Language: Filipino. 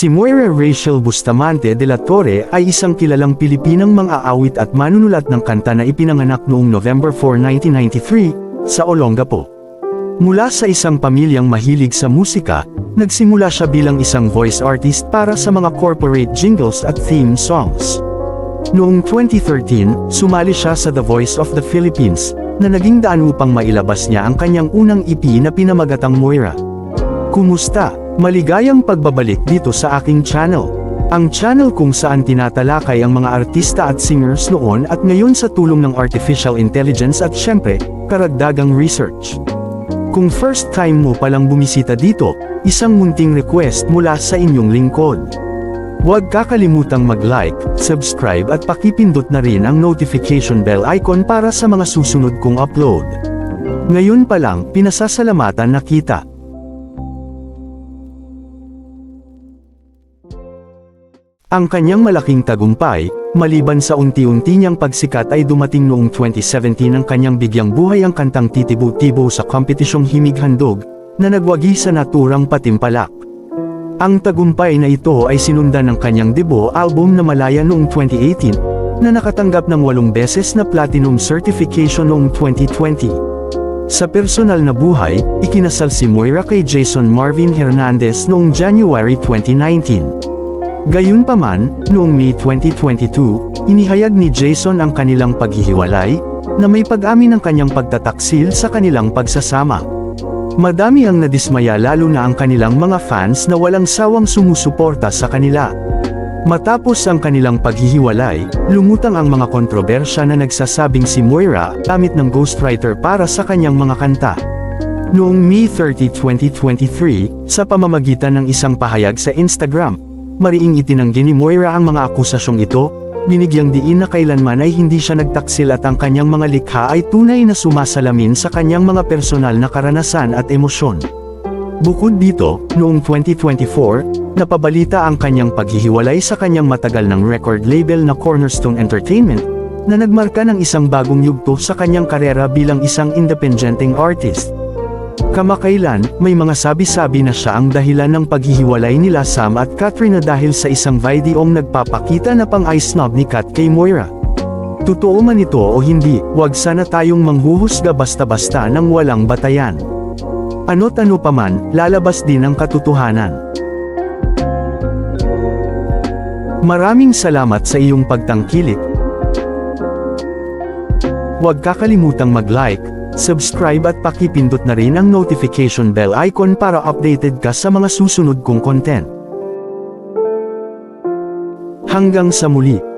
Si Moira Rachel Bustamante de la Torre ay isang kilalang Pilipinang mang-aawit at manunulat ng kanta na ipinanganak noong November 4, 1993, sa Olongapo. Mula sa isang pamilyang mahilig sa musika, nagsimula siya bilang isang voice artist para sa mga corporate jingles at theme songs. Noong 2013, sumali siya sa The Voice of the Philippines, na naging daan upang mailabas niya ang kanyang unang EP na pinamagatang Moira. Kumusta? Maligayang pagbabalik dito sa aking channel. Ang channel kung saan tinatalakay ang mga artista at singers noon at ngayon sa tulong ng artificial intelligence at syempre, karagdagang research. Kung first time mo palang bumisita dito, isang munting request mula sa inyong lingkod. Huwag kakalimutang mag-like, subscribe at pakipindot na rin ang notification bell icon para sa mga susunod kong upload. Ngayon pa lang, pinasasalamatan na kita. Ang kanyang malaking tagumpay, maliban sa unti-unti niyang pagsikat ay dumating noong 2017 ang kanyang bigyang buhay ang kantang Titibo-Tibo sa kompetisyong Himig Handog, na nagwagi sa naturang patimpalak. Ang tagumpay na ito ay sinundan ng kanyang debut album na Malaya noong 2018, na nakatanggap ng walong beses na platinum certification noong 2020. Sa personal na buhay, ikinasal si Moira kay Jason Marvin Hernandez noong January 2019. Gayunpaman, noong May 2022, inihayag ni Jason ang kanilang paghihiwalay, na may pag-amin ng kanyang pagtataksil sa kanilang pagsasama. Madami ang nadismaya lalo na ang kanilang mga fans na walang sawang sumusuporta sa kanila. Matapos ang kanilang paghihiwalay, lumutang ang mga kontrobersya na nagsasabing si Moira, gamit ng ghostwriter para sa kanyang mga kanta. Noong May 30, 2023, sa pamamagitan ng isang pahayag sa Instagram, mariing itinanggi ni Moira ang mga akusasyong ito, binigyang diin na kailanman ay hindi siya nagtaksil at ang kanyang mga likha ay tunay na sumasalamin sa kanyang mga personal na karanasan at emosyon. Bukod dito, noong 2024, napabalita ang kanyang paghihiwalay sa kanyang matagal ng record label na Cornerstone Entertainment, na nagmarka ng isang bagong yugto sa kanyang karera bilang isang independenteng artist. Kamakailan, may mga sabi-sabi na siya ang dahilan ng paghihiwalay nila Sam at Katrina dahil sa isang videong nagpapakita na pang-ice snob ni Kat kay Moira. Totoo man ito o hindi, wag sana tayong manghuhusga basta-basta ng walang batayan. Ano't ano paman, lalabas din ang katotohanan. Maraming salamat sa iyong pagtangkilik. Huwag kakalimutang mag-like, subscribe at pakipindot na rin ang notification bell icon para updated ka sa mga susunod kong content. Hanggang sa muli.